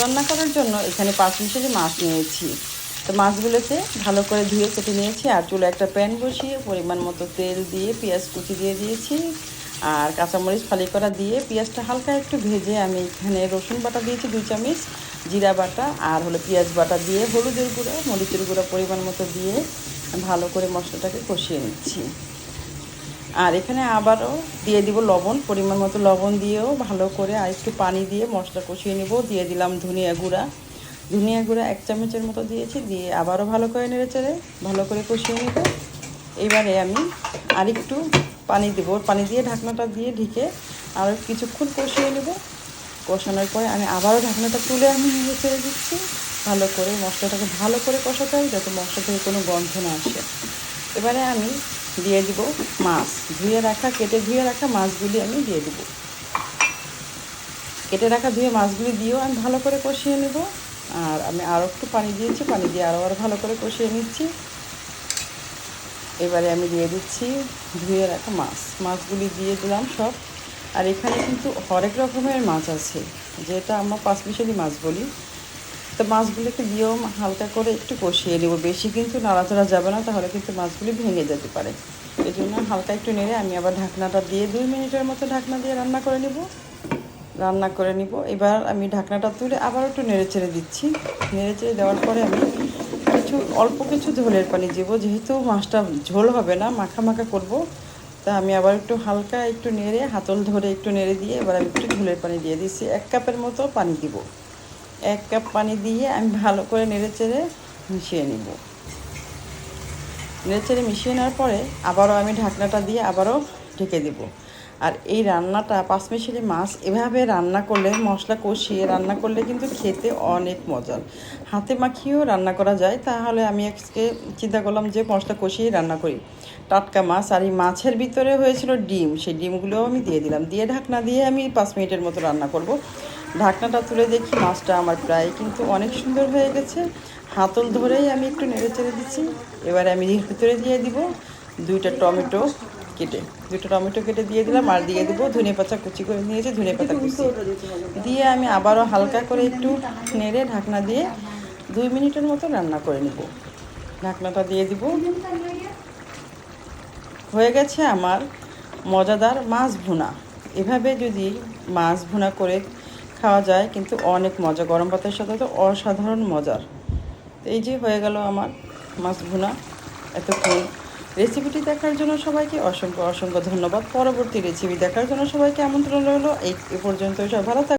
রান্না করার জন্য এখানে পাঁচ মিশালি মাছ নিয়েছি। তো মাছগুলোকে ভালো করে ধুয়ে কেটে নিয়েছি আর চুলে একটা প্যান বসিয়ে পরিমাণ মতো তেল দিয়ে, পেঁয়াজ কুচি দিয়ে দিয়েছি আর কাঁচামরিচ ফালি করা দিয়ে পেঁয়াজটা হালকা একটু ভেজে আমি এখানে রসুন বাটা দিয়েছি দুই চামচ, জিরা বাটা আর হলো পেঁয়াজ বাটা দিয়ে হলুদের গুঁড়ো, মরিচের গুঁড়ো পরিমাণ মতো দিয়ে ভালো করে মশলাটাকে কষিয়ে নিচ্ছি। আর এখানে আবারও দিয়ে দিব লবণ, পরিমাণ মতো লবণ দিয়েও ভালো করে আর একটু পানি দিয়ে মশলা কষিয়ে নিব। দিয়ে দিলাম ধনিয়া গুঁড়া। ধনিয়া গুঁড়া এক চামচের মতো দিয়েছি, দিয়ে আবারও ভালো করে নেড়ে চেড়ে ভালো করে কষিয়ে নেব। এবারে আমি আরেকটু পানি দেবো। পানি দিয়ে ঢাকনাটা দিয়ে ঢেকে আরও কিছুক্ষণ কষিয়ে নেব। কষানোর পরে আমি আবারও ঢাকনাটা তুলে আমি চেড়ে দিচ্ছি। ভালো করে মশলাটাকে ভালো করে কষাতে হবে যাতে মশলা থেকে কোনো গন্ধ না আসে। এবারে আমি দিয়ে দিব মাছ। ধুয়ে রাখা, কেটে ধুয়ে রাখা মাছগুলি আমি দিয়ে দিব। কেটে রাখা ধুয়ে মাছগুলি দিয়েও আমি ভালো করে কষিয়ে নেব। আর আমি আরও একটু পানি দিয়েছি, পানি দিয়ে আরও আরও ভালো করে কষিয়ে নিচ্ছি। এবারে আমি দিয়ে দিচ্ছি ধুয়ে রাখা মাছ। মাছগুলি দিয়ে দিলাম সব। আর এখানে কিন্তু হরেক রকমের মাছ আছে, যেটা আমরা পাঁচ পাঁচমিশালি মাছ বলি। তো মাছগুলোকে দিয়েও হালকা করে একটু কষিয়ে নেব। বেশি কিন্তু নাড়াচাড়া যাবে না, তাহলে কিন্তু মাছগুলি ভেঙে যেতে পারে। এই জন্য হালকা একটু নেড়ে আমি আবার ঢাকনাটা দিয়ে দুই মিনিটের মতো ঢাকনা দিয়ে রান্না করে নেব। রান্না করে নিব। এবার আমি ঢাকনাটা তুলে আবার একটু নেড়ে চেড়ে দিচ্ছি। নেড়ে চেড়ে দেওয়ার পরে আমি কিছু, অল্প কিছু ঝোলের পানি দেবো। যেহেতু মাছটা ঝোল হবে না, মাখা মাখা করব, তা আমি আবার একটু হালকা একটু নেড়ে, হাতল ধরে একটু নেড়ে দিয়ে এবার আমি একটু ঝোলের পানি দিয়ে দিচ্ছি। এক কাপের মতো পানি দিব। এক কাপ পানি দিয়ে আমি ভালো করে নেড়ে চেড়ে মিশিয়ে নিব। নেড়ে চেড়ে মিশিয়ে নেওয়ার পরে আবারও আমি ঢাকনাটা দিয়ে আবারও ঢেকে দেব। আর এই রান্নাটা পাঁচমিশালি মাছ, এভাবে রান্না করলে, মশলা কষিয়ে রান্না করলে কিন্তু খেতে অনেক মজার হাতে মাখিয়েও রান্না করা যায়, তাহলে আমি আজকে চিন্তা করলাম যে মশলা কষিয়ে রান্না করি। টাটকা মাছ আর এই মাছের ভিতরে হয়েছিল ডিম, সেই ডিমগুলোও আমি দিয়ে দিলাম। দিয়ে ঢাকনা দিয়ে আমি পাঁচ মিনিটের মতো রান্না করব। ঢাকনাটা তুলে দেখি, মাছটা আমার প্রায় কিন্তু অনেক সুন্দর হয়ে গেছে। হাতল ধরেই আমি একটু নেড়ে চেড়ে দিচ্ছি। এবারে আমি ভিতরে দিয়ে দিব দুইটা টমেটো কেটে, দুটো টমেটো কেটে দিয়ে দিলাম আর দিয়ে দেবো ধনে পাতা কুচি করে নিয়েছি, ধনে পাতা কুচি। দিয়ে আমি আবারও হালকা করে একটু নেড়ে ঢাকনা দিয়ে দুই মিনিটের মতো রান্না করে নিব। ঢাকনাটা দিয়ে দিব। হয়ে গেছে আমার মজাদার মাছ ভুনা। এভাবে যদি মাছ ভুনা করে খাওয়া যায়, কিন্তু অনেক মজা, গরম ভাতের সাথে তো অসাধারণ মজার। এই যে হয়ে গেল আমার মাছ ভুনা। এতক্ষণ রেসিপিটি দেখার জন্য সবাইকে অসংখ্য অসংখ্য ধন্যবাদ। পরবর্তী রেসিপি দেখার জন্য সবাইকে আমন্ত্রণ রইল। এই পর্যন্ত সব ভালো